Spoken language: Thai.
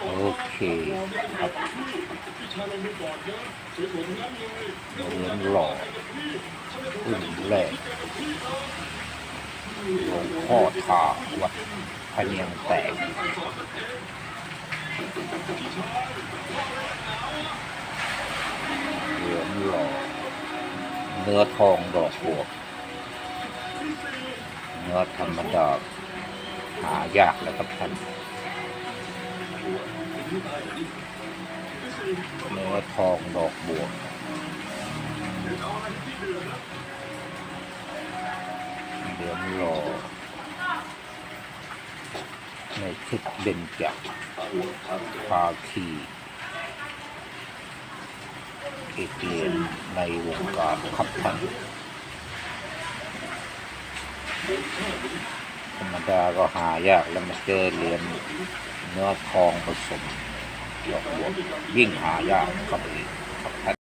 โอเคครับเหรียญหล่อขึ้นแรกหลวงพ่อทาวัดพเนียงแตกเหรียญหล่อเนื้อทองดอกบัวเนื้อธรรมดาหายากแล้วครับท่าน เนื้อทองดอกบัวเหรียญหล่อในชุดเบญจภาคีอีกเหรียญในวงการครับท่านธรรมดาก็หายากแล้วมาเจอเหรียญ เนื้อทองผสมดอกบัวยิ่งหายากครับอีก